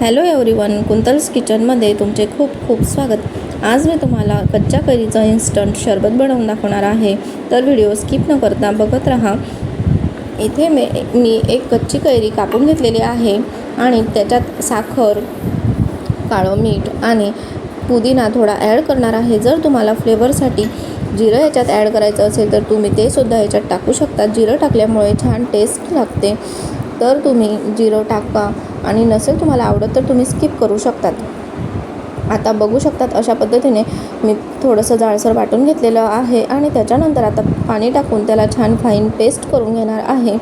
Hello everyone कुंतल्स किचनमध्ये तुमचे खूप खूप स्वागत. आज मी तुम्हाला कच्च्या कैरीचं इन्स्टंट शरबत बनवून दाखवणार आहे. तर व्हिडिओ स्किप न करता बघत राहा. इथे मी मी एक कच्ची कैरी कापून घेतलेली आहे आणि त्याच्यात साखर काळं मीठ आणि पुदिना थोडा ॲड करणार आहे. जर तुम्हाला फ्लेवरसाठी जिरं याच्यात ॲड करायचं असेल तर तुम्ही ते सुद्धा याच्यात टाकू शकता. जिरं टाकल्यामुळे छान टेस्ट लागते. तर तुम्ही जिरं टाका आणि नसेल तुम्हाला आवडत तर तुम्ही स्किप करू शकतात. आता बघू शकतात अशा पद्धतीने मी थोडंसं जाळसर वाटून घेतलेलं आहे आणि त्याच्यानंतर आता पाणी टाकून त्याला छान फाईन पेस्ट करून घेणार आहे.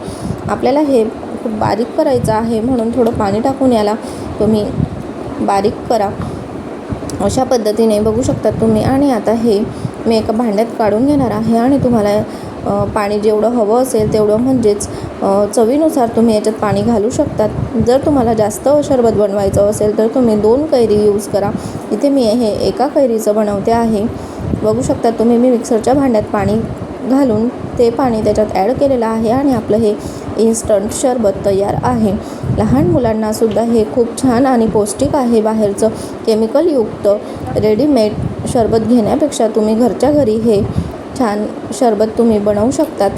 आपल्याला हे खूप बारीक करायचं आहे म्हणून थोडं पाणी टाकून याला तुम्ही बारीक करा. अशा पद्धतीने बघू शकतात तुम्ही आणि आता हे मी एका भांड्यात काढून घेणार आहे आणि तुम्हाला पाणी जेवढं हवं असेल तेवढं म्हणजेच चवीनुसार तुम्ही याच्यात पाणी घालू शकतात. जर तुम्हाला जास्त शरबत बनवायचं असेल तर तुम्ही दोन कैरी यूज करा. इथे मी हे एका कैरीचं बनवते आहे. बघू शकता तुम्ही मी मिक्सरच्या भांड्यात पाणी घालून ते पाणी त्याच्यात ॲड केलेलं आहे आणि आपलं हे इन्स्टंट शरबत तयार आहे. लहान मुलांनासुद्धा हे खूप छान आणि पौष्टिक आहे. बाहेरचं केमिकलयुक्त रेडीमेड शरबत घेण्यापेक्षा तुम्ही घरच्या घरी हे छान शरबत तुम्ही बनवू शकतात.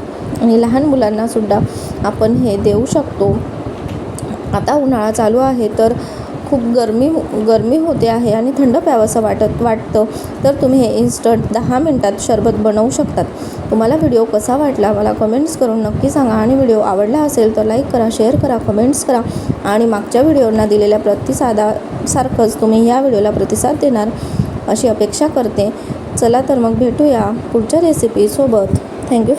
आणि लहान मुलांनासुद्धा आपण हे देऊ शकतो. आता उन्हाळा चालू आहे तर खूप गरमी हो, गरमी होते आहे आणि थंड प्यावंसं वाटत वाटतं. तर तुम्ही हे इन्स्टंट दहा मिनटात शरबत बनवू शकतात. तुम्हाला व्हिडिओ कसा वाटला मला कमेंट्स करून नक्की सांगा. आणि व्हिडिओ आवडला असेल तर लाईक करा शेअर करा कमेंट्स करा. आणि मागच्या व्हिडिओंना दिलेल्या प्रतिसादासारखंच तुम्ही ह्या व्हिडिओला प्रतिसाद देणार अशी अपेक्षा करते. चला तर मग भेटूया पुढच्या रेसिपीसोबत थँक्यू